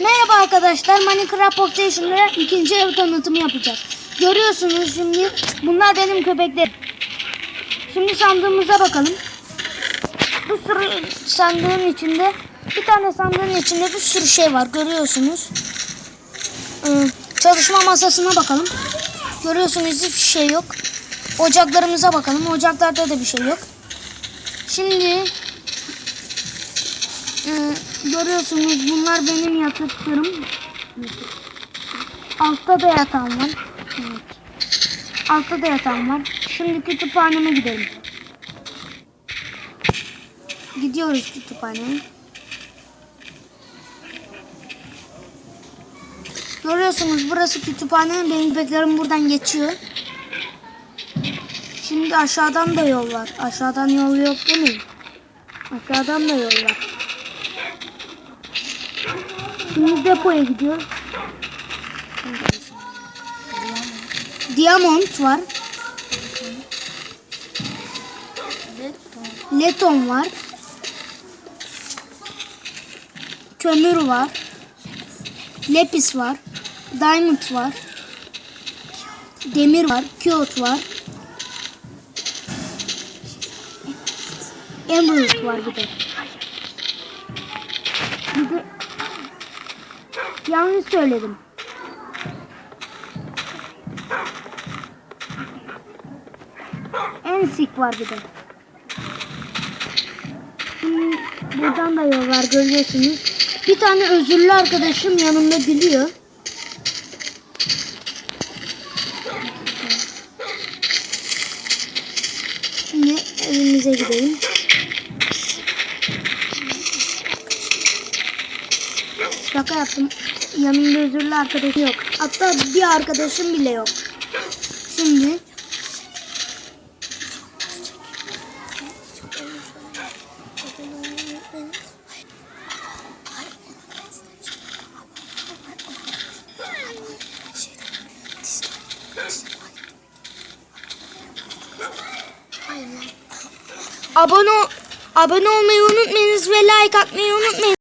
Merhaba arkadaşlar Minecraft Operation'da ikinci ev tanıtımı yapacağız. Görüyorsunuz şimdi bunlar benim köpeklerim. Şimdi sandığımıza bakalım. Bir sürü sandığın içinde bir tane sandığın içinde bir sürü şey var görüyorsunuz. Ee, çalışma masasına bakalım. Görüyorsunuz hiçbir şey yok. Ocaklarımıza bakalım. Ocaklarda da bir şey yok. Şimdi ee, görüyorsunuz bunlar benim yataklarım. Altta da yatağım var. Evet. Altta da yatağım var. Şimdi kütüphaneme gidelim. Gidiyoruz kütüphaneye. Görüyorsunuz burası kütüphane. Benim köpeklerim buradan geçiyor. Şimdi aşağıdan da yol var. Aşağıdan yol yok değil mi? Aşağıdan da yol var. Şimdi depoya gidiyor. Diamond var. Leton var. Kömür var. Lepis var. Diamond var. Demir var. Kağıt var. Emerald var bir de. Bir de yanlış söyledim. Ensik var bir de. Şimdi buradan da yol var görüyorsunuz. Bir tane özürlü arkadaşım yanımda gülüyor. Şimdi evimize gidelim. Şaka yaptım. Yanımda özürlü arkadaşım yok. Hatta bir arkadaşım bile yok. Şimdi abone abone olmayı unutmayınız ve like atmayı unutmayın.